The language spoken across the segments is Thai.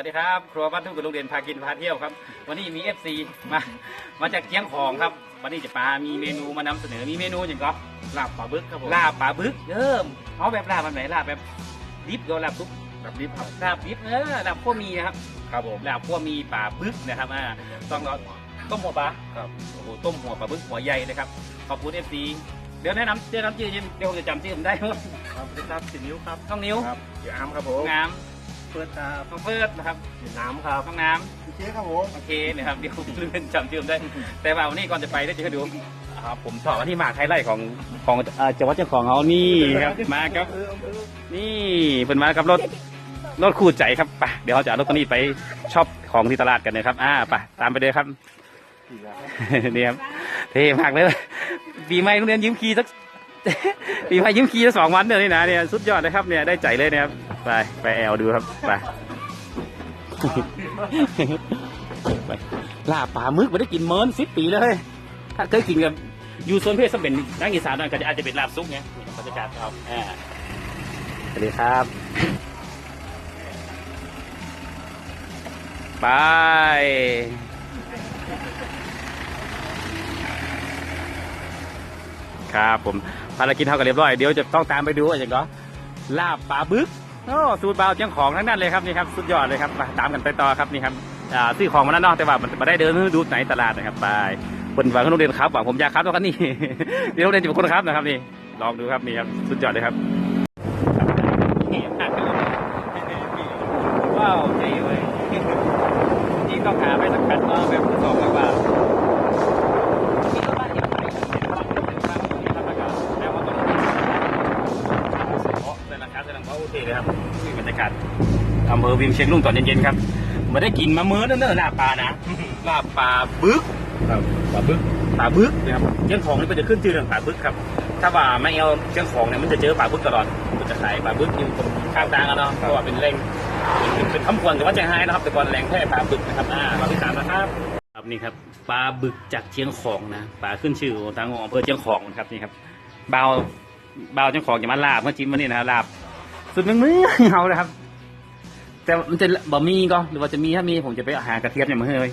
วัสดีครับ ครัวบ้านทุ่งกับโรงเรียนพากินพาเที่ยวครับ วันนี้มีเอฟซีมา มาจากเชียงของครับ วันนี้จะปามีเมนูมานำเสนอ มีเมนูอย่างก็ลาบปลาบึกครับผม ลาบปลาบึกเอิ่มเอาแบบลาบแบบไหน ลาบแบบดิบก็ลาบซุปแบบนี้ครับ ลาบดิบเออ ลาบขั้วมีนะครับ ครับผม ลาบขั้วมีปลาบึกนะครับอ่าต้องเอาต้มหัวปลา ครับ โอ้โห ต้มหัวปลาบึกหัวใหญ่นะครับ ขอบคุณเอฟซีเดี๋ยวแนะนำเดี๋ยวแนะนำชื่อเดี๋ยวผมจะจำชื่อผมได้ครับครับสวัสดีครับสินิ้วครับน้องนิ้วครับอยู่อาร์มครับผมน้เปิ ดตาำน้องเฟิร์สนะครับอยู่น้ำครับน้องน้ำโอเคครับผมโอเคนะครับเดี๋ยวเลื่อนจำชื่อผมได้ แต่ว่าวันนี้ก่อนจะไปได้จะให้ดูครับผมชอบวันที่มาไฮไลท์ของของเอ่อจังหวัดเจ้าของเขานี่ครับมาครับเออเออนี่เป็นมากับรถรถคู่ใจครับไปเดี๋ยวเราจะเอารถคันนี้ไปช็อปของที่ตลาดกันนะครับ อ่าไปตามไปเลยครับนี่ครับเท่มากเลยปีใหม่โรงเรียนยิ้มขี่สัก ปีใหม่ยิ้มขี่สักสองวันเดียวนี่นะเนี่ยสุดยอดเลยครับเนี่ยได้ใจเลยนะครับไปไปแอลดูครับไปไปลาบปลาหมึกไม่ได้กินเมินสิบปีเลยถ้าเคยกินกับอยู่โซนเพศสมเป็นนักอีสานหน่อยก็จะอาจจะเป็นลาบซุกไงบรรยากาศเอาอ่าสวัสดีครับไป ครับผมภารกิจเท่ากันเรียบร้อยเดี๋ยวจะต้องตามไปดูอะไรอย่างก็ลาบปลาบึกโอ้สูตรเบาเจียงของทั้งนั้นเลยครับนี่ครับสุดยอดเลยครับมาตามกันไปต่อครับนี่ครับซื้อของมาแล้วเนาะแต่ว่ามันมาได้เดินดูไหนตลาดนะครับไปคนหวังขนมเรียนครับหวังผมอยากครับตัวกันนี่เดี๋ยวเรียนจะเป็นคนครับนะครับนี่ลองดูครับนี่ครับสุดยอดเลยครับว้าวเจ๋เลยนี่ต้องหาไปสักคันเนาะแบบสองร้อยบาท มีรถบ้านอย่างไรเห็นว่าเป็นบ้านที่ทำราคาแล้วว่าต้องเพราะเป็นราคาแสดงว่าโอเคเลยครับนี่บรรยากาศอำเภอ วิมเชียงรุ่งตอนเย็นๆครับม่ได้กินมาเมื่อเนิ่นๆลาบปลานะลาบปลาบึกครับปลาบึกปลาบึกนะครับเจ้าของนี่มันจะขึ้นชื่อเรื่องปลาบึกครับ ถ้าว่าไม่เอาเจ้าของเนี่ยมันจะเจอปลาบึกตลอดมันจะขายปลาบึกอยู่ตรงข้างทางกันเนาะเพราะว่าเป็นแหล่งเป็นเป็นคำควรแต่ว่าเชียงไฮ้นะครับ แต่ก่อนแหล่งแพร่ปลาบึกนะครับอ่าเราติดตามนะครับครับนี่ครับปลาบึกจากเชียงของนะปลาขึ้นชื่อของทางอำเภอเชียงของครับนี่ครับเบาเบาเชียงของจะมาลาบมาจิ้มมานี่นะลาบสุดมึงมือเอาเลยครับ แต่มันจะบะหมี่ก็หรือว่าจะมีถ้ามีผมจะไปหากระเทียมอย่างมือเลย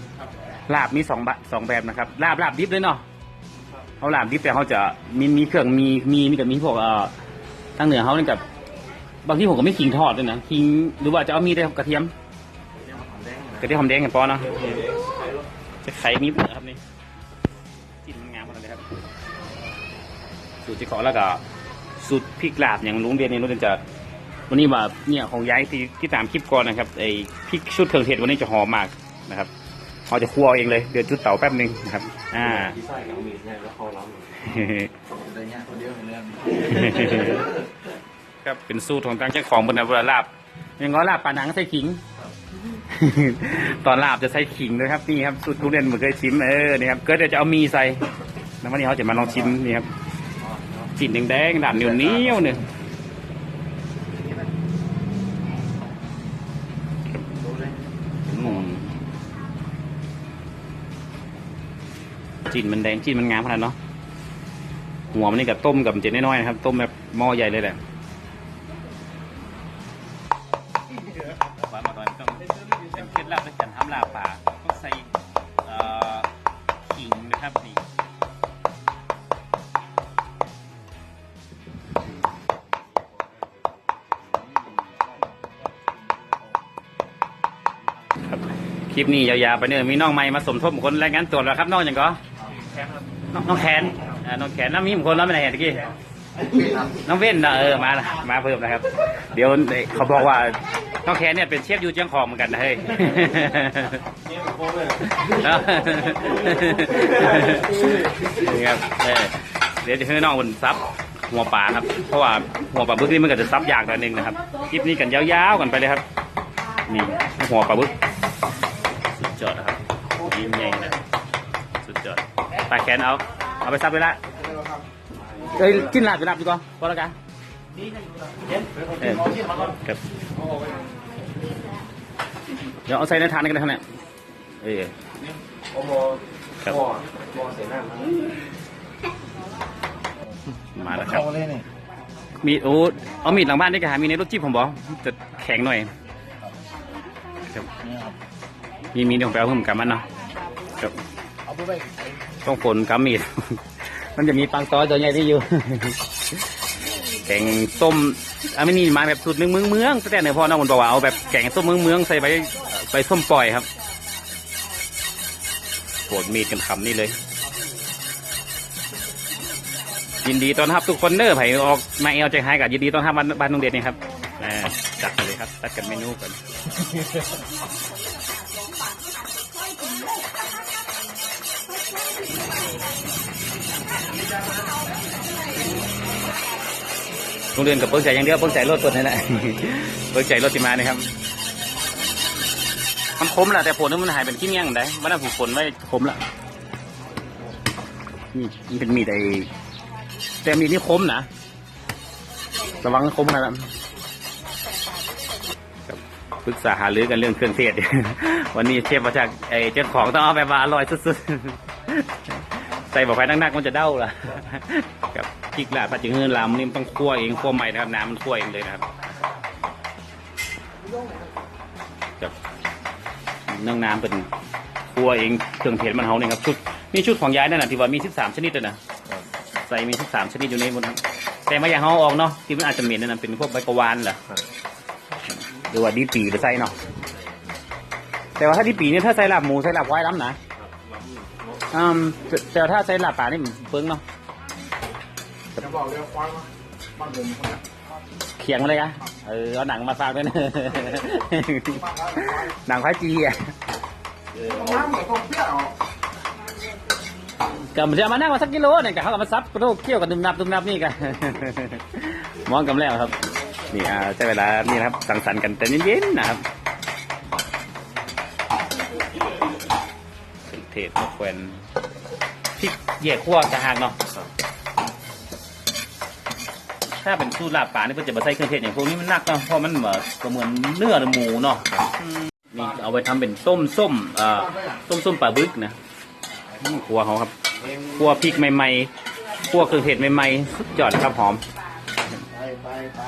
ลาบมีสองบะสองแบบนะครับลาบลาบดิบเลยเนาะเขาลาบดิบแต่เขาจะมีมีเครื่องมีมีมีกับมีพวกเอ่อทางเหนือเขาเนี่ยกับบางที่ผมก็ไม่ขิงทอดด้วยนะขิงหรือว่าจะเอามีได้กระเทียมกระเทียมหอมแดงกันปอเนาะจะไข่นิดนะครับนี่กลิ่นมันงามขนาดนี้ครับสูตรเจีของแล้วก็สูตรพริกลาบอย่างลุงเรียนนี่ลุงเรียนจะ วันนี้ว่าเนี่ยของย้ายที่ที่ตามคลิปก่อนนะครับไอ้พริกชุดเครื่องเทศวันนี้จะหอมมากนะครับเราจะคั่วเองเลยเดือดจุดเตาแป๊บหนึงนะครับ อ่าที่ใส่กับมีดเนี่ยแล้วเขาล้างอะไรเงี้ยคนเดียวเรื่องครับเป็นสูตรของทางเจ้าของบนเวลาลาบอย่างง้อลาบปลาหนังใส่ขิง ตอนลาบจะใส่ขิงด้วยครับนี่ครับสูตรทุเรียนเหมือนเคยชิมเออนี่ครับก็เดี๋ยวจะเอามีใส่แล้ววันนี้เขาจะมาลองชิมนี่ครับกลิ่นแดงๆด่านเหนียวเหนียวๆเนี่ย จิ้นมันแดงจิ้นมันงามขนาดเนาะหัวมันนี่กับต้มกับเจ็ดน้อยๆนะครับ ต้มแบบหม้อใหญ่เลยแหละว่ามาตอนต้องเป็นเคล็ดลับในการทำลาบป่าต้องใส่เอ่อขิงนะครับนี่ครับคลิปนี้ยาวๆไปเนี่ยมีน้องใหม่มาสมทบคนรายงานตัวแล้วครับน้องอย่างก็ น้องน้องแคนอ่าน้องแคนน้ำมีมคนแล้วไม่ได้เห็นตะกี้น้องเว้นนะเออมาละมาเพิ่มนะครับ เดี๋ยวเขาบอกว่าน้องแคนเนี่ยเป็นเชฟอยู่เชียงของเหมือนกันนะเฮ้ยนี่ครับเออเดี๋ยวจะให้น้องบนซับหัวปลาครับ เพราะว่าหัวปลาบึกนี่มันก็จะซับยากหน่อยหนึงนะครับคลิปนี้กันยาวๆกันไปเลยครับ นี่หัวปลาบึกสุดยอดนะครับยิ้มใหญ่นะสุดยอด ปลาแคนเอา เอาไปซับไปละเอ้ยกินลาบไปลาบดีกว่าพอแล้วกันเออครับเดี๋ยวเอาใส่ในถาดนี่กันเลยครับเนี่ยเออโอ้โหครับหม้อหม้อเสียหน้ามันมาแล้วครับเข้าเลยนี่มีโอ้เอามีดหลังบ้านนี่ก็หามีในรถจิ๊บผมบอกจะแข็งหน่อยคครับเนี่ยครับมีมีต้องไปเอาเพิ่มกำมันเนาะครับเอาไปไว้ ต้องฝนกำมีดมันจะมีปังตอยตัวใหญ่ที่อยู่แกงส้มอันนี้มาแบบสูตรเมืองเมืองแต่เนี่ยพ่อน้องมันบอกว่าเอาแบบแกงส้มเมืองเมืองใส่ไปไปส้มปล่อยครับปวดมีดกันคำนี่เลย ยินดีต้อนรับทุกคนเด้อไผ่ออกมาเอลใจหายกับยินดีต้อนรับบ้านบ้านน้องเด็ดนี่ครับจัดเลยครับตัดกันเมนูกัน โรงเรียนกับเปิ้งใจอย่างเดียวเปิ้งใจรถตัวนี่แหละเปิ้งใจรถติมานี่ครับมันคมแหละแต่ผลนี่มันหายเป็นขี้เงี้ยงได้มันน่าผูกผลไว้คมละนี่มันเป็นมีดไอ้แต่มีดนี่คมนะระวังคมนะครับครับปรึกษาหารือกันเรื่องเครื่องเทศ วันนี้เชฟมาจากไอ้เจ้าของต้องเอาแบบว่าอร่อยสุดๆใส่บอกไฟนักๆมันจะเด้าล่ะกับพริกลาดผัดจืดเงินลำนี่มันต้องคั่วเองคั่วใหม่นะครับน้ำมันคั่วเองเลยนะครับกับเนื่องน้ำเป็นคั่วเองเครื่องเทศมันเฮาเนี่ยครับชุดนี่ชุดของยายนั่นนะที่ว่ามีสิบสามชนิดเลยนะใส่มีสิบสามชนิดอยู่ในหมดครับแต่ไม่อย่างเฮาออกเนาะที่มันอาจจะเหม็นนั่นนะเป็นพวกใบกวานเหรอหรือว่าดีปีหรือใส่เนาะแต่ว่าถ้าดีปีเนี่ยถ้าใส่ลาบหมูใส่ลาบควายล้ำนะ อืมแต่แต่ถ้าใส่ลาบป่านี่มันเปิ้งเนาะจะบอกเรื่องควายมาบ้านผมคนนี้เขียงมาเลยอะเออเอาหนังมาฝากด้วยนะหนังควายจีอะน้ำเหมือนต้มเปรี้ยวกับมันจะเอามานั่งมาสักกิโลเนี่ยกับเขากับมาซับกระโดดเกี่ยวกับดุมนับดุมนับนี่กันมองกันแล้วครับ นี่อ่าใช้เวลานี่นะครับ สังสรรค์กันแต่เย็นๆนะครับ ทศมะแขวนพริกแยกขั้วจะหากเนาะถ้าเป็นสูตรลาบป่านี่เพิ่นจะมาใส่เครื่องเทศอย่างพวกนี้มันหนักเนาะเพราะมันเหมือนก็เหมือนเนื้อหรือหมูเนาะอืมนี่เอาไปทำเป็นต้มส้มเอ่อต้มส้มปลาบึกนะนี่ครัวเขาครับคั่วพริกใหม่ๆคั่วเครื่องเทศใหม่ๆสุดยอดนะครับหอมไปไปไป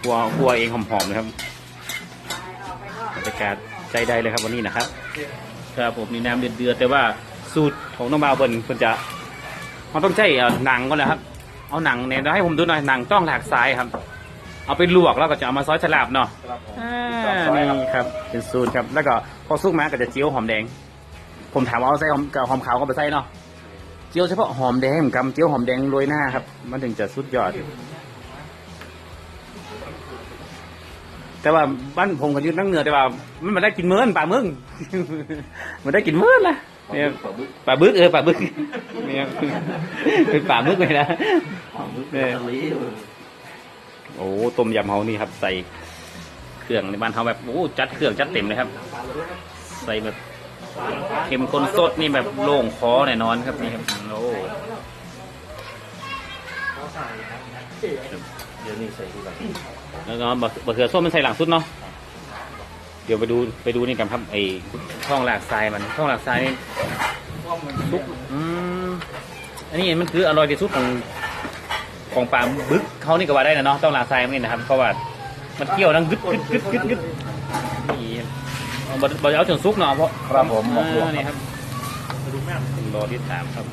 คั่วคั่วเองหอมๆเลยครับบรรยากาศใจได้เลยครับวันนี้นะครับ ครับผมมีน้ำเดือดๆแต่ว่าสูตรของน้องบ่าวเพิ่นเพิ่นจะเขาต้องใช้เอ่อหนังก่อนนะครับ เอาหนังเนี่ยเดี๋ยวให้ผมดูหน่อยหนังต้องหลากซ้ายครับ เอาไปลวกแล้วก็จะเอามาซอยฉลาบเนาะครับผมอ่านี่ครับเป็นสูตรครับแล้วก็พอสุกมาก็จะเจียวหอมแดง ผมถามว่าเอาใส่หอมกับหอมขาวก็ไปใส่เนาะเจียวเฉพาะหอมแดงกับเจียวหอมแดงโรยหน้าครับ มันถึงจะสุดยอด แต่ว่าบ้านผมก็อยืนนั่งเหนือแต่ว่า มันมาได้กินเมื้อนป่ามึง มันได้กินเมื้อนละเนี่ยป่าบึกเออป่าบึกเนี่ยเป็นป่ามึกเลยนะเนี่ยโอ้ต้มยำเฮานี่ครับ ใส่เครื่องในบ้านเฮาแบบโอ้จัดเครื่องจัดเต็มเลยครับ ใส่แบบเค็มข้นสดนี่แบบโล่งคอแน่นอนครับนี่ครับโอ้เดี๋ยวนี้ใส่ที่แบบ แล้วก็บะบะเขือส้มมันใส่หลังสุดเนาะเดี๋ยวไปดูไปดูนี่กันครับไอ้ช่องหลากทรายมันช่องหลากทรายนี่ซุปอืมอันนี้มันคืออร่อยที่สุดของของปลาบึกเขานี่ก็ว่าได้นะเนาะต้องลาทรายมันนี่นะครับเพราะว่ามันเกี่ยวดังกึดกึดกึดกึดกึดนี่เอาบดบดเอาจนซุกเนาะเพราะครับผมหมกหลวงอ่านี่ครับรอที่สามครับ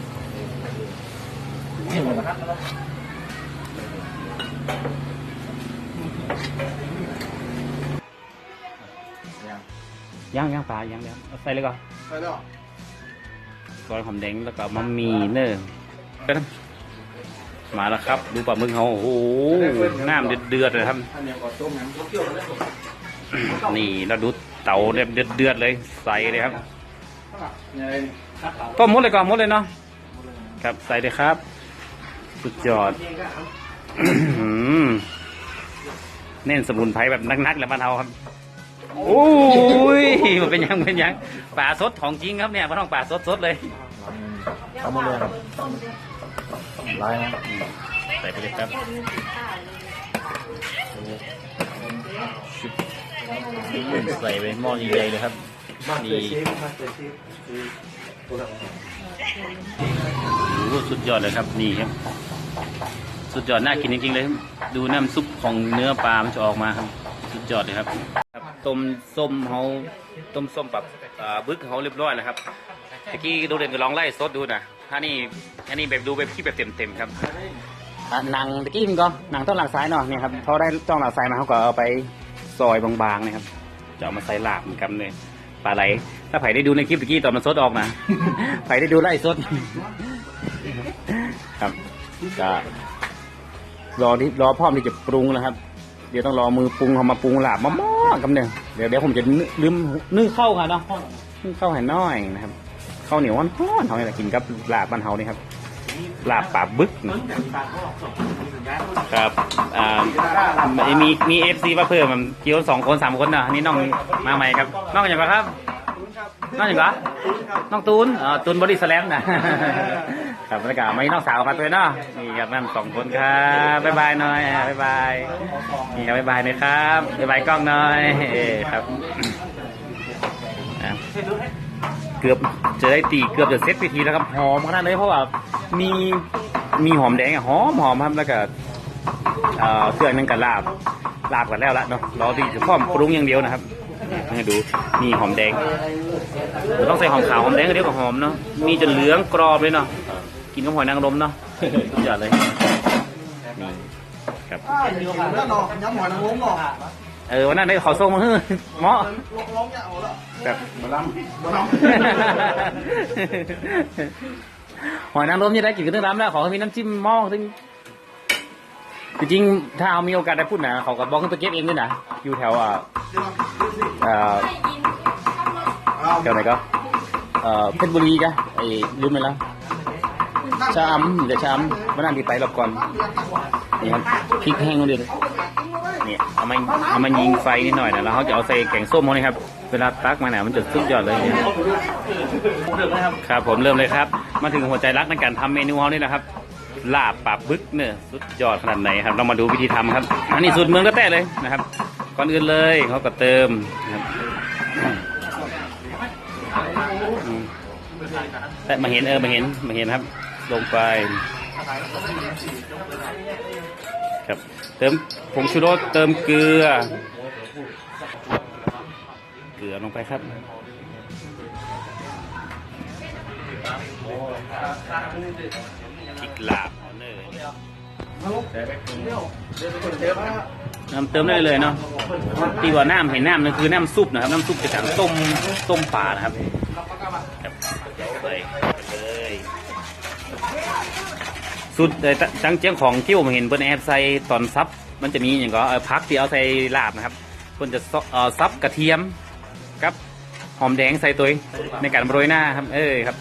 ย่างย่างปลาย่างแล้วเอาใส่เลยก่อนใส่แล้วซอยหอมแดงแล้วก็มะหมี่เนอร์ก็นมาแล้วครับ ดูปลาหมึกเขาโอ้โหน้ำเดือดเดือดเลยครับอันนี้ก็ต้มน้ำเปรี้ยวเลยผมนี่เราดูเตาเดือดเดือดเดือดเลยใส่เลยครับเนี่ยต้มหมดเลยก่อนหมดเลยเนาะครับใส่เลยครับ สุดยอดอืม เน้นสมุนไพรแบบนักๆเลยบ้านเราครับโอ้ยมันเป็นยังเป็นยังป่าสดของจริงครับเนี่ยมันต้องป่าสดสดเลยเอามาเลยครับลายนะใส่ไปเลยครับใส่ไปหม้อใหญ่เลยครับนี่โอ้สุดยอดเลยครับนี่ครับ สุดยอดน่ากินจริงๆเลยครับดูน้ำซุปของเนื้อปลามันจะออกมาครับ สุดยอดเลยครับต้มส้มเขาต้มส้มแบบอ่าบึกเขาเรียบร้อยแล้วครับเมื่อกี้ดูเด่นก็ลองไล่สดดูนะถ้านี่อันนี้แบบดูแบบที่แบบเต็มๆครับ อะหนังตะกี้มันก็หนังต้องหลังซ้ายเนาะเนี่ยครับพอได้ต้องหลังซ้ายมาเขาก็เอาไปซอยบางๆนะครับจะเอามาใส่ลาบเหมือนกันเลยปลาไหล ถ้าไผ่ได้ดูในคลิปตะกี้ตอนมันสดออกนะ ไผ่ได้ดูไล่สดครับก็ รอที่รอพร้อมที่จะปรุงแล้วครับ เดี๋ยวต้องรอมือปรุงเขามาปรุงลาบมากๆกันเนี่ยเดี๋ยวเดี๋ยวผมจะนึลืมนึ่งข้าวค่ะเนาะนึ่งข้าวให้น้อยนะครับข้าวเหนียวร้อนๆเขาเนี่ยกินกับลาบบ้านเฮานี่ครับลาบป่าบึกนะครับอ่ามีมีเอฟซีมาเพิ่มเกี่ยวสองคนสามคนเนาะนนี่น้องมาใหม่ครับน้องอย่างไรครับน้องอย่างไรน้องตูนอ๋อตูนบอดี้สแลมนะ ครับบรรยากาศไม่น้องสาวครับตัวเนาะนี่ครับนั่นสองคนครับบ๊ายบายหน่อยบ๊ายบายนี่ครับบ๊ายบายหน่อยครับบ๊ายบายกล้องหน่อยครับเกือบจะได้ตีเกือบจะเซตพิธีแล้วครับหอมขนาดเลยเพราะว่ามีมีหอมแดงอะหอมหอมครับแล้วก็เอ่อเครื่องนั่นกับลาบลาบกันแล้วละเนาะรอที่จะพร้อมปรุงอย่างเดียวนะครับให้ดูมีหอมแดงต้องใส่หอมขาวหอมแดงก็เดียวกับหอมเนาะมีจนเหลืองกรอบเลยเนาะ กินกับหอยนางรมเนาะสุดยอดเลยนี่ครับแล้วเนาะย้ำหอยนางรมเนาะเออวันนั้นได้ขอส่งมาเฮ้อเหมาะลงร้องเนี่ยเอาละแบบมาล้ำมาล้หอยนางรมจะได้กินกันตั้งร้านแล้วขอให้มีน้ำจิ้มหม้อซึ่งจริงๆถ้าเอามีโอกาสได้พูดนะเขาก็บอกขึ้นไปเก็บเองด้วยนะอยู่แถวอ่าเอ่อำแถวไหนก็เอ่อเพชรบุรีจ้ะไอ้ลืมไปแล้ว ชะอำเดี๋ยวชะอำวันนั้นดีไปรอบก่อนนี่ครับพริกแห้งนู่นเดียนี่เอามาเอามายิงไฟนิดหน่อยนะแล้วเขาจะเอาใส่แกงส้มเขานี่ครับเวลาตักมาเนี่ยมันจะสุดยอดเลยเนี่ยครับ ผมเริ่มเลยครับ มาถึงหัวใจรักในการทำเมนูเขานี่นะครับลาบปลาบึกเนี่ยสุดยอดขนาดไหนครับ เรามาดูวิธีทำครับ อันนี้สูตรเมืองก็แต่เลยนะครับ ก่อนอื่นเลยเขาก็เติมนะครับอืมแต่มาเห็นเออมาเห็นมาเห็นครับ ลงไป ครับ เติมผงชูรสเติมเกลือ เกลือลงไปครับพริกลาบเอเนยน้ำเติมได้เลยเนาะตีกว่าน้ำเห็นน้ำนั่นคือน้ำซุปนะครับ น้ำซุปจะจากต้มต้มปลานะครับ ครับเดี๋ยวไป สุดจังเจียงของที่ผมเห็นบนแอปใส่ตอนซับ มันจะมีอย่างก็พักที่เอาใส่ลาบนะครับคนจะซับกระเทียมกับหอมแดงใส่ตัวในการโรยหน้าครับ เอ้ยครับ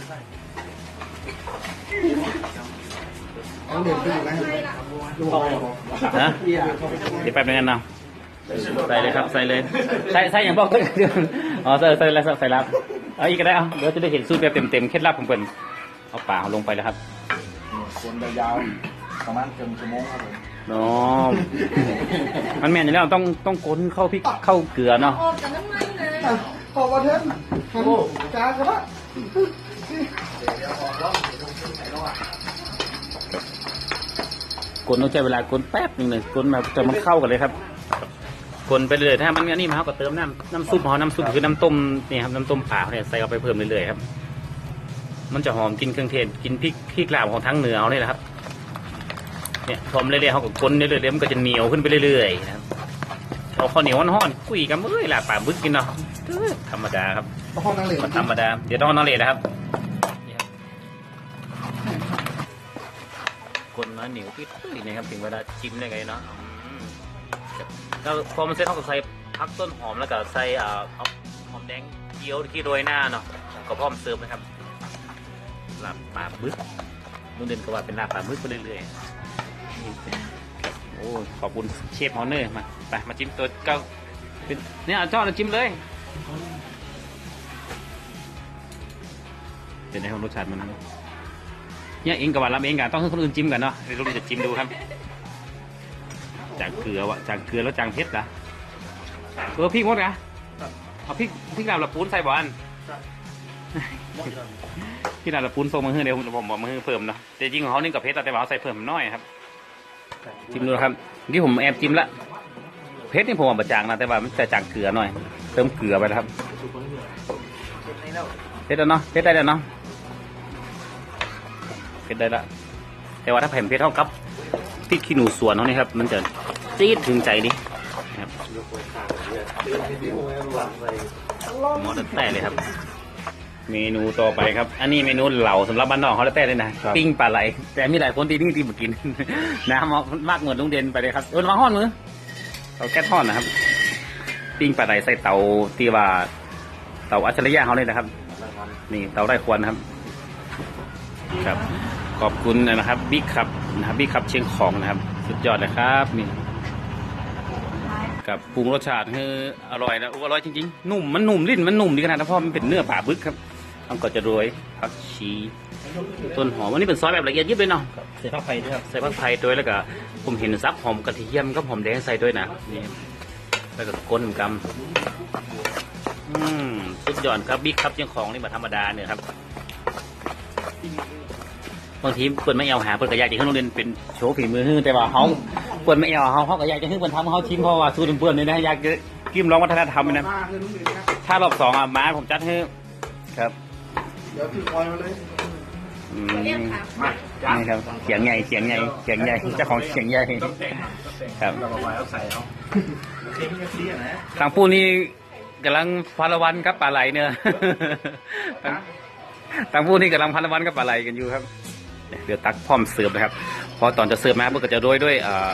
เอเด็กไปอยู่ไหนดูหอยบอกนะเดี๋ยวแป๊บนึงกันเนาะใส่เลยครับใส่เลยใส่ใส่อย่างบอกเดี๋ยวอ๋อใส่ใส่แล้วใส่แล้วเอาอีกก็ได้เอาเดี๋ยวจะได้เห็นสูตรแบบเต็มๆเคล็ดลับของเพิ่นเอาป่าลงไปแล้วครับ คนยาวประมาณเกือบชั่วโมงครับผมอ๋อมันแม่นอยู่แล้วต้องต้องก้นเข้าพริกเข้าเกลือเนาะออกจากน้ำมันเลยขอบคุณเทนจ้าครับก้นต้องใช้เวลาก้นแป๊บหนึงเลยก้นแบบจนมันเข้ากันเลยครับก้นไปเรื่อยถ้ามันอันนี้มาเขาก็เติมน้ำน้ำซุปหอน้ำซุปคือน้ำต้มนี่ครับน้ำต้มป่าเขาเนี่ยใส่เข้าไปเพิ่มเรื่อยๆครับ มันจะหอมกินเครื่องเทศกินพริกพริกลาบของทั้งเหนือเอาเลยนะครับ เนี่ยพอมนเรื่อยๆเขาก็ก้นเรื่อยๆเดี๋ยวมันก็จะเหนียวขึ้นไปเรื่อยๆนะครับเอาข้าวเหนียวห้อนๆคุยกันเอ้ยลาบป่าบึกกินเนาะเอ้ยธรรมดาครับห้องนั่งเหลวมันธรรมดา เดี๋ยวต้องเอาน้องเลดนะครับนี่ครับคนมาเหนียวปิดตุ้ยนะครับถึงเวลาชิมได้ไงเนาะอืมครับแล้วพอมันเสร็จเขาก็ใส่พักต้นหอมแล้วก็ใส่อ่าเอาหอมแดงเจียวที่โรยหน้าเนาะก็พร้อมเสิร์ฟนะครับ ลาบป่าบึกนุ่นเด่นก็ว่าเป็นลาบป่าบึกไปเรื่อยๆโอ้ขอบคุณเชฟฮอนเนอร์มาไปมาจิ้มตัวเก้าเป็นเนี่ยเอาจ้อเราจิ้มเลยเป็นในของรสชาติมันนะเนี่ยเองกับว่ารับเองกันต้องให้คนอื่นจิ้มกันเนาะเดี๋ยวเราจะจิ้มดูครับจางเกลือวะจางเกลือแล้วจางเผ็ดนะเออพริกหมดนะเอาพริกพริกลาบละปูนใส่บอัน พริกลาบละปูนส่งมาให้เดี๋ยวผมบอกมาให้เพิ่มเนาะแต่จริงของเขานี่กับเผ็ดแต่ว่าเอาใส่เพิ่มน้อยครับจิ้มดูครับเมื่ผมแอบจิ้มละเพชรนี่ผมว่าบะจางนะแต่ว่ามันจะจางเกลือหน่อย เติมเกลือไปนะครับเพชรแล้วเนาะเพชรได้แล้วเนาะเพชรได้ละแต่ว่าถ้าแผ่นเพชรเท่ากับพริกขี้หนูสวนเขานี่ครับ มันจะจี๊ดถึงใจดิครับหมอตั้งแต่เลยครับ เมนูต่อไปครับ อันนี้เมนูเหล่าสำหรับบ้านนอกเขาแล้วแต่เลยนะปิ้งปลาไหล แต่มีหลายคนที่นิ่งที่มากิน น้ำเอามากเหมือนลุงเด่นไปเลยครับเออวางห้อนมือเตาแก๊สทอดนะครับ ปิ้งปลาไหลใส่เตาที่ว่า เตาอัจฉริยะเขาเลยนะครับ นี่เตาไร้ควันนะครับ ครับ ขอบคุณนะครับบิ๊กครับนะครับบิ๊กครับเชียงของนะครับ สุดยอดเลยครับนี่ กับปรุงรสชาติคืออร่อยนะอู้อร่อยจริงๆ นุ่มมันนุ่มลิ้นมันนุ่มดีขนาดนั้นเพราะมันเป็นเนื้อปลาบึกครับ มันก็จะโรยผักชี ต้นหอมวันนี้เป็นซอยแบบละเอียดยิบเลยเนาะใส่ผ้าไฟด้วยครับใส่ผักไทยด้วยแล้วก็ผมเห็นซับหอมกระเทียมก็หอมแดงใส่ด้วยนะนี่แล้วก็ก้นกำอืมสุดยอดครับบิ๊กครับเชียงของนี่มาธรรมดาเนี่ยครับบางทีเปิดไม่เอาหาเปิดก็อยากจะขึ้นโรงเรียนเป็นโชว์ฝีมือแต่ว่าเขาเปิดไม่เอาเขาเขาก็อยากจะขึ้นเปิดทำเขาชิมเพราะว่าสู้เพื่อนๆเลยนะอยากจะกิมร้องวัฒนธรรมเลยนะถ้ารอบสองอะมาผมจัดให้ครับ เดี๋ยวถือคอยมาเลยอืมนี่ครับเสียงใหญ่เสียงใหญ่เสียงใหญ่เจ้าของเสียงใหญ่ครับเราเอาไว้เอาใส่เอาเค็มกะทิอะนะทางผู้นี้กำลังพาละวันครับปลาไหลเนี่ยทางทางผู้นี้กำลังพาละวันกับปลาไหลกันอยู่ครับเดี๋ยวตักพร้อมเสิร์ฟเลยครับพอตอนจะเสิร์ฟมาเพื่อก็จะโรยด้วยเอ่อ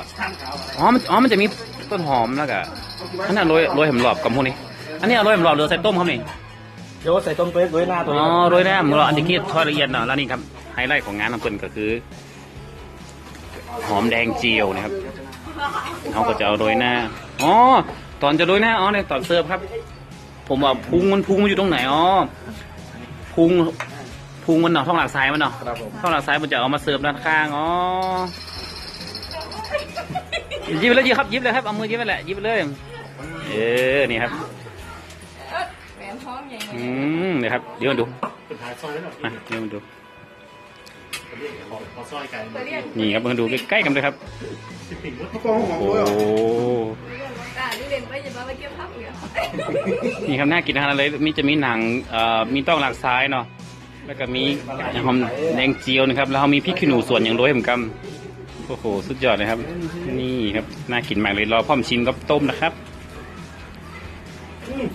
อ๋อมันอ๋อมันจะมีต้นหอมแล้วก็อันนั้นโรยโรยเห็มหลอบกับพวกนี้ อันนี้เอาโรยเห็มหลอบหรือใส่ต้มครับนี่ เดี๋ยวใส่ต้มเป๊กด้วยหน้าตัวอ๋อโรยได้หมือเราอันนี้ทอดละเอียดเนาะแล้วนี่ครับไฮไลท์ของงานของเพิ่นก็คือ หอมแดงเจียวนะครับเขาก็จะเอาโรยหน้าอ๋อตอนจะโรยหน้าอ๋อเนี่ยตอนเสิร์ฟครับ ผมว่าพุงมันพุงมันอยู่ตรงไหนอ๋อพุงพุงมันเนาะท้องหลักซ้ายมันเนาะครับผมข้างหลังซ้ายมันจะเอามาเสิร์ฟด้านข้างอ๋อหยิบไปเลยหยิบครับหยิบเลยครับเอามือหยิบไปแหละหยิบไปเลย เออนี่ครับแหวนท้ องใหญ่อืมนี่ครับ เดี๋ยวมาดูเป็นหาซอยแล้วอะเดี๋ยวมาดูขอขอซอยไก่ตัวเรียกนี่ครับมาดูใกล้ๆกันเลยครับ สิบปิ่นมดกองหอมโอ้ด้วยโหตานี่เล่นไปอย่ามาเก็บภาพเหลือนี่ครับน่ากินทานอะไรมีจะมีหนังเอ่อมีต้องหลักซ้ายเนาะแล้วก็มีหอมแดงเจียวนะครับ แล้วเขามีพริกขี้หนูส่วนอย่างโรยเหมือนกันโอ้โหสุดยอดเลยครับ นี่ครับน่ากินมากเลยรอพ่อมชิมกับต้มนะครับเอ่อ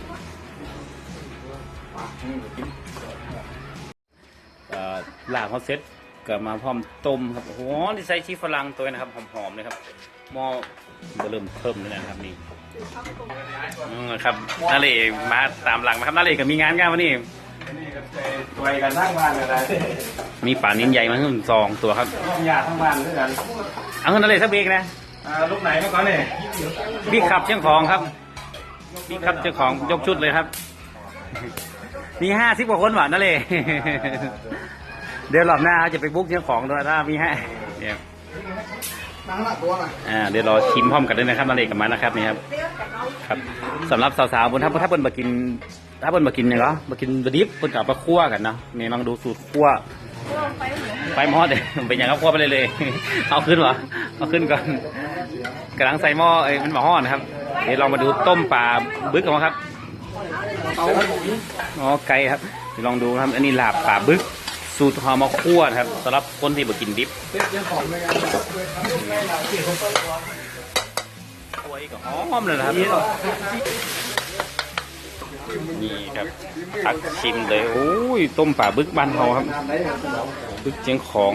ลาบเขาเซ็ตกับมาพร้อมต้มครับโอ้โหนี่ใส่ชีฝรั่งตัวนะครับหอมๆเลยครับหม้อเริ่มเพิ่มเลยนะครับนี่อืมครับนาเลมาตามหลังนะครับนาเลก็มีงานกันวันนี้ไวกันทั้งบ้านเลยนะมีป่านิ้นใหญ่มาขึ้นสองตัวครับร่วมยาทั้งบ้านด้วยกันเอาเงินนาเลสักเบรกนะอ่าลูกไหนมาก่อนเนี่ยบิ๊กขับเจ้าของครับบิ๊กขับเจ้าของยกชุดเลยครับ มีห้าสิบกว่าคนหวานนาเลเดี๋ยวรอบหน้าจะไปบุ๊กเจ้าของด้วยถ้ามีให้เดี๋ยวนั่งหน้าตัวน่ะอ่าเดี๋ยวรอชิมพร้อมกันด้วยนะครับนาเลกับมันนะครับนี่ครับ ครับสำหรับสาวๆบนถ้าถ้าเปิ้ลมากิน ถ้าเปิ้ลมากินเนี่ยเหรอมากินบดิบเปิ้ลกลับมาคั่วกันเนาะนี่ลองดูสูตรคั่วไปเหลือไฟมอดเลยเป็นอย่างครับคั่วไปเลยเลยเอาขึ้นวะเอาขึ้นก่อนกำลังใส่หม้อเอ้ยมันหม้อห้อนนะครับเดี๋ยวลองมาดูต้มปลาบึกกันครับ อ๋อไก่ครับเดี๋ยวลองดูครับ อันนี้ลาบปลาบึก สูตรหอมมาคั่วครับสำหรับคนที่มากินดิบโอ้ยก็หอมเลยนะครับ นี่ครับตักชิมเลยโอ้ยต้มป่าบึกบ้านเขาครับ บึกเจียงของ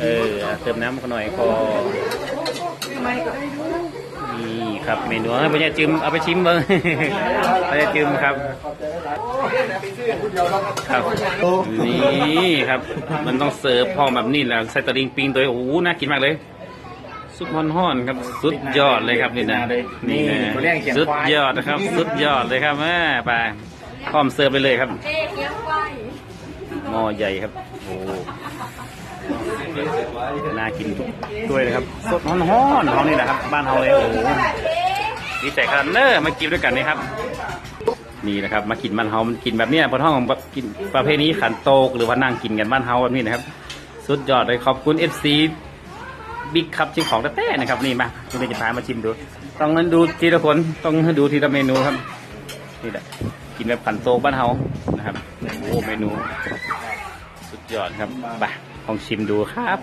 เออเติมน้ำกันหน่อยพอ ครับเมนูให้พ่อใหญ่จืมเอาไปชิมเบิ้งพ่อใหญ่จืมครับครับนี่ครับ มันต้องเสิร์ฟพร้อมแบบนี้แหละใส่ตะลิงปิงตัวโอ้โหน่ากินมากเลย ซุปฮอนฮอนๆครับ สุดยอดเลยครับนี่นะนี่นะสุดยอดนะครับ สุดยอดเลยครับแม่ไปพร้อมเสิร์ฟไปเลยครับหม้อใหญ่ครับโอ้น่ากินทุกด้วยเลยครับ สดฮอนฮอนๆเขานี่แหละครับ บ้านเขาเลยโอ้ ดีใจครับเนอมากินด้วยกันนี่ครับ นี่นะครับ มากินบ้านเฮามันกินแบบเนี้ยบนห้องของกินประเภทนี้ขันโตกหรือว่านั่งกินกันบ้านเฮาแบบนี้นะครับ สุดยอดเลยขอบคุณเอฟซีบิ๊กครับชิมของแต้ๆนะครับนี่มาคุณเดชจะพามาชิมดู ต้องนั้นดูทีละคนต้องดูทีละเมนูครับ นี่แหละกินแบบขันโตกบ้านเฮานะครับโอ้เมนู สุดยอดครับไปลองชิมดูครับ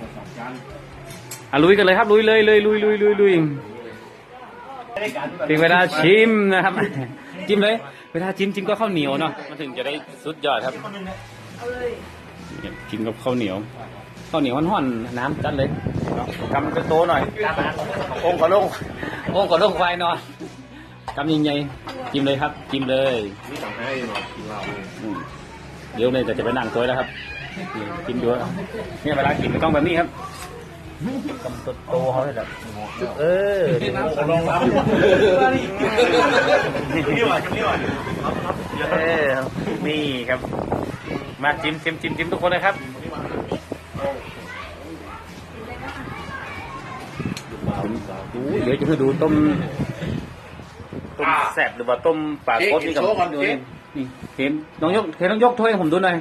อะลุยกันเลยครับลุยเลยเลยลุยลุยลุยลุย ถึงเวลาชิมนะครับ จิ้มเลย เวลาจิ้มจิ้มก็ข้าวเหนียวเนาะมันถึงจะได้สุดยอดครับกินกับข้าวเหนียวข้าวเหนียวห่อนๆน้ำจัดเลยกำเป็นโตหน่อยองค์ขอลงองค์ขอลงไฟหน่อยกำยังไงจิ้มเลยครับจิ้มเลยนี่ต้องให้หน่อยกินเหล้าเดี๋ยวเนี่ยจะไปนั่งตัวแล้วครับกินดูเนี่ยเวลากินไม่ต้องแบบนี้ครับ กำโตโตๆเขาเลยแบบเออเดี๋ยวลองรับนี่หว่านี่หว่าเออนี่ครับ มาจิ้มจิ้มจิ้มจิ้มทุกคนเลยครับดูเดี๋ยวจะให้ดูต้มต้มแซ่บหรือว่าต้มปลาโคตรนี่กับดูนี่นี่เห็นน้องยกเห็นน้องยกถ้วยให้ผมดูหน่อย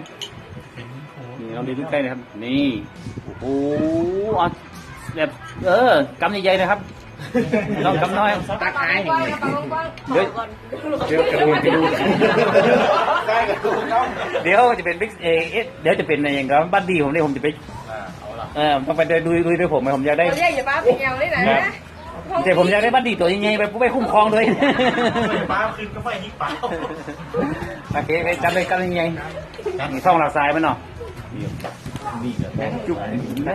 นี่ลองดูใกล้ๆนะครับ นี่โอ้โหอะ แบบเออกำใหญ่ๆนะครับลองกำน้อยตักไอ้กว้างกระเป๋ากว้างเดี๋ยวก่อนเดี๋ยวกระดูกกระดูกได้กับดูน้องเดี๋ยวจะเป็นบิ๊กเอเอ๊ะเดี๋ยวจะเป็นอะไรอย่างกับบัดดี้ผมเนี่ยผมจะไปเอาละเออต้องไปเดินดูดูด้วยผมไหมผมอยากได้เราเรียกอย่าบ้าเป็นยาวเลยนะแต่ผมอยากได้บัดดี้ตัวยังไงไปไปคุ้มครองด้วยป้าขึ้นก็ไม่ฮิปป้าโอเคไปจำเลยจำยังไงมีท่องหลักสายมันเนาะนี่แหละ จุ๊บเ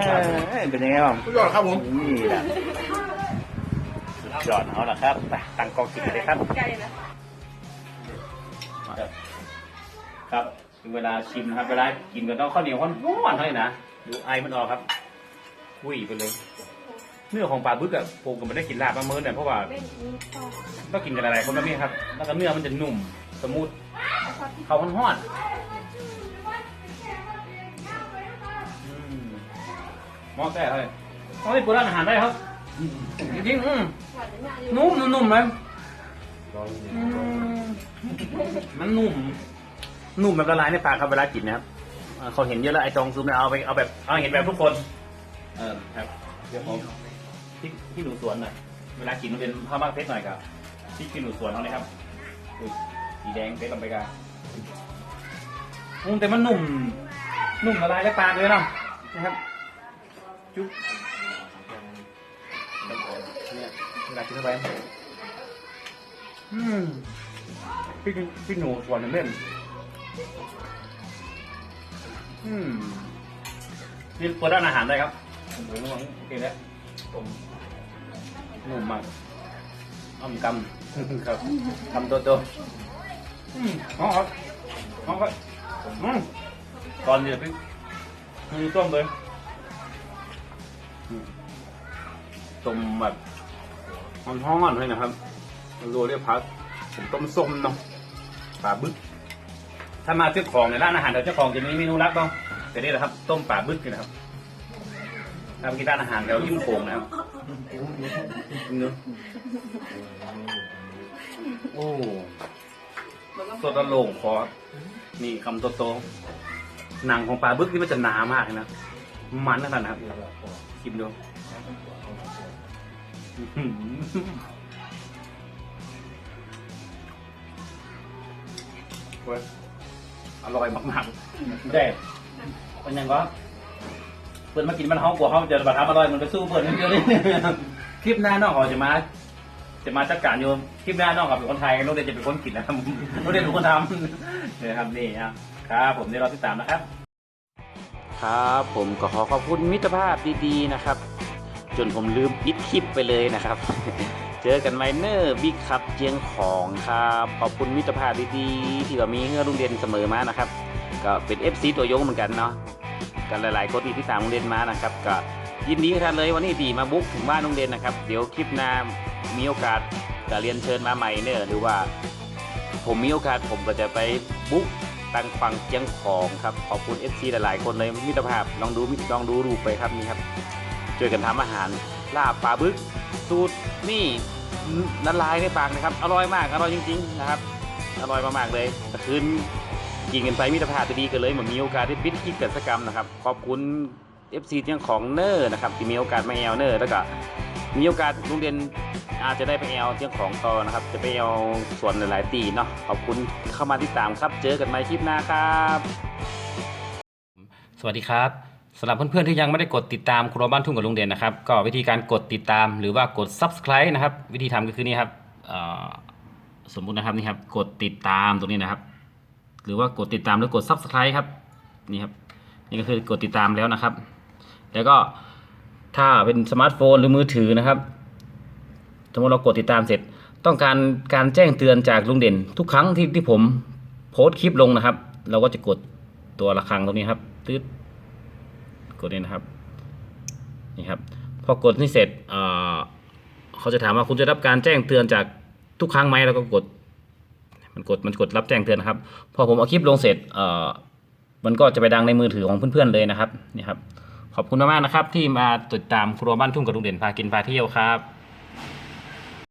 ออเป็นยังไงบ้างสุดยอดครับผม นี่แหละสุดยอดเอาละครับไปตั้งกองกินกันเลยครับไกลนะครับถึงเวลาชิมนะครับ เวลากินก็ต้องข้าวเหนียวร้อนๆเท่านั้นนะ ดูไอมันออกครับวุ้ยไปเลย เนื้อของปลาบึกอะผมก็ไม่ได้กินลาบมาเมินเนี่ยเพราะว่าไม่มีต่อต้องกินกันอะไรคนละนี่ครับ แล้วก็เนื้อมันจะนุ่ม สมูทเขาห้อนๆ มอแต่เลยหมอที่ปวดร้านอาหารได้ครับจริงๆอืมหวานจะหน้าอยู่นุ่มนุ่มๆเลยอืมมันนุ่ม นุ่มแบบละลายในปากครับเวลากินนะครับอ่าเขาเห็นเยอะแล้วไอ้จองซูมเนี่ยเอาไปเอาแบบเอาเห็นแบบทุกคน เออครับเดี๋ยวผมที่ที่หนูสวนหน่อยเวลากินมันเป็นข้าวมากเพชรหน่อยครับที่ที่หนูสวนเอาเลยครับอุ้ยสีแดงเพชรลงไปกันอืมแต่มันนุ่ม นุ่มละลายในปากเลยเนาะนะครับ จุ๊บเนี่ยเวลากินเข้าไปอืมพี่พี่หนูสวนเล่นอืมนี่เปิดร้านอาหารได้ครับผมรู้ว่าโอเคแล้วผมนุ่มมากอ้อมกำครับกำตัวโตอืมหอมครับหอมครับอืมก่อนเดี๋ยวพี่มีต้มเลยอืม ต้มแบบห้อนๆเลยนะครับรัวเรียกพักผมต้มส้มเนาะปลาบึก ถ้ามาเจ้าของในร้านอาหารเดี๋ยวเจ้าของจะมีเมนูลับบ้างแต่นี่แหละครับ ต้มปลาบึกนี่นะครับถ้าไปกินร้านอาหารแถวยิ้มโขงนะครับเนื้อโอ้สดละโลงคอนี่คำโตๆหนังของปลาบึกนี่มันจะหนามากเลยนะ มันขนาดนะครับชิมดูอื้อหือเว้ยอร่อยมากๆได้เป็นยังก็เปิดมากินมันห้องกลัวห้องจะมาทำอร่อยมันไปสู้เปิดนิดเดียวนี่คลิปหน้าน้องเขาจะมาจะมาจัดการอยู่คลิปหน้าน้องกับเป็นคนไทยน้องเดนจะเป็นคนกินนะครับน้องเดนเป็นคนทำเนี่ยครับนี่ครับครับผมได้รอติดตามนะครับ ครับ ผมก็ขอขอบคุณมิตรภาพดีๆนะครับ จนผมลืมปิดคลิปไปเลยนะครับ เจอกันไมเนอร์บิ๊กครับเจียงของครับขอบคุณมิตรภาพดีๆที่ว่ามีเงื่อโรงเรียนเสมอมานะครับ ก็เป็น FC ตัวยงเหมือนกันเนาะกันหลายๆคนที่ติดตามโรงเรียนมานะครับก็ยินดีท่านเลยวันนี้ดีมาบุกถึงบ้านโรงเรียนนะครับ เดี๋ยวคลิปหน้ามีโอกาสจะเรียนเชิญมาใหม่เนอะหรือว่า ผมมีโอกาสผมก็จะไปบุก ตังฟังเจียงของครับ ขอบคุณ FC หลายๆ คนเลยมิตรภาพลองดูลองดูรูปไปครับนี่ครับช่วยกันทำอาหารลาบปลาบึก สูตรนี่ละลายในปากนะครับ อร่อยมาก อร่อยจริง ๆ นะครับ อร่อยมากๆเลยตะคืนกินกันไปมิตรภาพจะดีกันเลยเหมือนมีโอกาสได้ปิดคลิปกิจกรรมนะครับ ขอบคุณ FC เจียงของเนอร์นะครับที่มีโอกาสมาแอลเนอร์แล้วก็มีโอกาสโรงเรียนอาจจะได้ไปแอลเจียงของต่อนะครับ จะไปแอลส่วนหลายๆตีเนาะขอบคุณเข้ามาติดตามครับเจอกันใหม่คลิปหน้าครับ สวัสดีครับสำหรับเพื่อนๆที่ยังไม่ได้กดติดตามครัวบ้านทุ่งกับลุงเด่นนะครับ ก็วิธีการกดติดตามหรือว่ากด subscribe นะครับ วิธีทำก็คือนี่ครับสมมุตินะครับนี่ครับกดติดตามตรงนี้นะครับ หรือว่ากดติดตามหรือกด subscribe ครับนี่ครับนี่ก็คือกดติดตามแล้วนะครับ แล้วก็ถ้าเป็นสมาร์ทโฟนหรือมือถือนะครับ สมมติเรากดติดตามเสร็จ ต้องการการแจ้งเตือนจากลุงเด่น ทุกครั้งที่ที่ผมโพสต์คลิปลงนะครับ เราก็จะกดตัวระฆังตรงนี้ครับตืดกดนี่นะครับนี่ครับพอกดนี่เสร็จเเขาจะถามว่าคุณจะรับการแจ้งเตือนจากทุกครั้งไหมแล้วก็กด มันกดมันกดรับแจ้งเตือนนะครับ พอผมเอาคลิปลงเสร็จมันก็จะไปดังในมือถือของเพื่อนๆเลยนะครับนี่ครับ ขอบคุณมากๆนะครับ ที่มาติดตามครัวบ้านทุ่งกับลุงเด่นพากินพาเที่ยวครับ